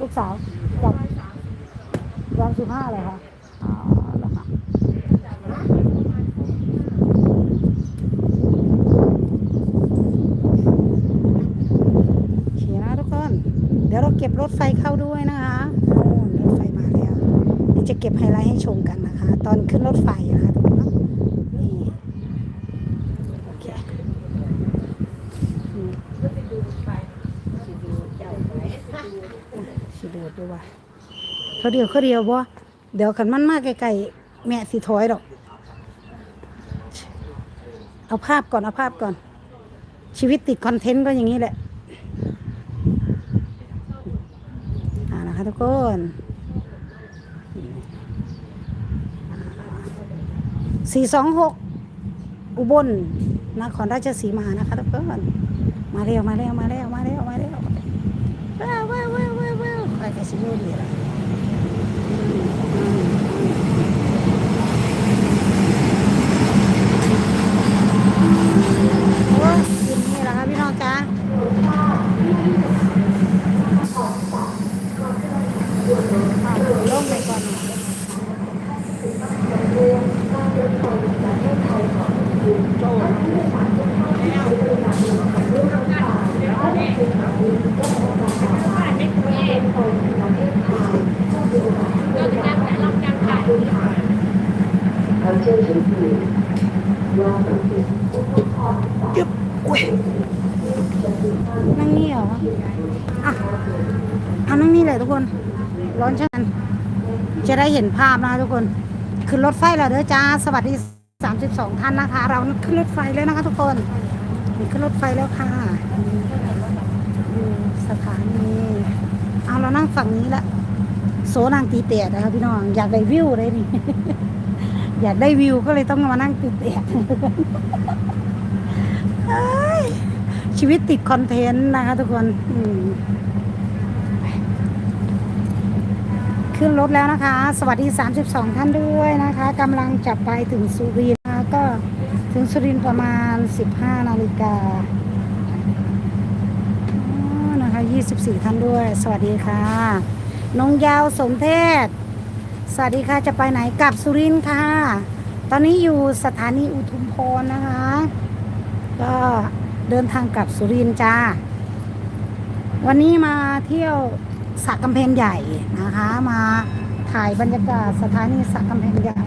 ลูกสาวจากยามสิบห้าเลยค่ะอ๋อแล้วค่ะโอเคนะทุกคน เดี๋ยวเราเก็บรถไฟเข้าด้วยนะคะโอ้รถไฟมาแล้วเดี๋ยวจะเก็บไฮไลท์ให้ชมกันนะคะ ตอนขึ้นรถไฟนะคะทุกคนเนาะนี่โอเค สิดูดูว่าเขาเดียวเขาเดียวบ่เดี๋ยวขันมันมากไกลๆแม่สิถอยดอก เอาภาพก่อนเอาภาพก่อน ชีวิตติดคอนเทนต์ก็อย่างนี้แหละอ่านะคะทุกคนสี่สองหกอุบลนครราชสีมานะคะทุกคนมาเร็วมาเร็วมาเร็วมาเร็วาวว้าวว้าวว้าวว้าวใครจะสิโยดีล่ะโอ้ยกินนี่แหละค่ะพี่น้องจ้า ลงไปก่อน จึ๊บอุ้ยนั่งนี่เหรออะอะนั่งนี่เลยทุกคน ร้อนช่างจะได้เห็นภาพนะทุกคน ขึ้นรถไฟแล้วเด้อจ้า สวัสดี 32 ท่านนะคะ เราขึ้นรถไฟแล้วนะคะทุกคน ขึ้นรถไฟแล้วค่ะอยู่สถานีเอาเรานั่งฝั่งนี้ละโซนางตีเตียนะคะพี่น้อง อยากได้วิวเลยนี่ อยากได้วิวก็เลยต้องมานั่งตีเตียดเอ้ยชีวิตติดคอนเทนต์นะคะทุกคนขึ้นรถแล้วนะคะ สวัสดี 32 ท่านด้วยนะคะกำลังจะไปถึงสุรินทร์นะคะก็ถึงสุรินทร์ประมาณ 15 นาฬิกานะคะ 24 ท่านด้วย สวัสดีค่ะ นงยาวสมเทศ สวัสดีค่ะจะไปไหนกลับสุรินทร์ค่ะ ตอนนี้อยู่สถานีอุทุมพรนะคะ ก็เดินทางกลับสุรินทร์จ้า วันนี้มาเที่ยวสระกำแพงใหญ่นะคะ มาถ่ายบรรยากาศสถานีสระกำแพงใหญ่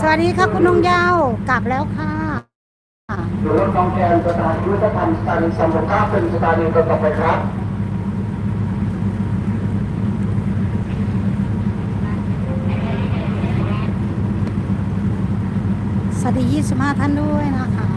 สวัสดีค่ะคุณนงยาวกลับแล้วค่ะหรือรถกองแกนสถานีวัฒนธรรมสถานีสมรรถภาพเป็นสถานีต่อไปครับสวัสดี25ท่านด้วยนะคะ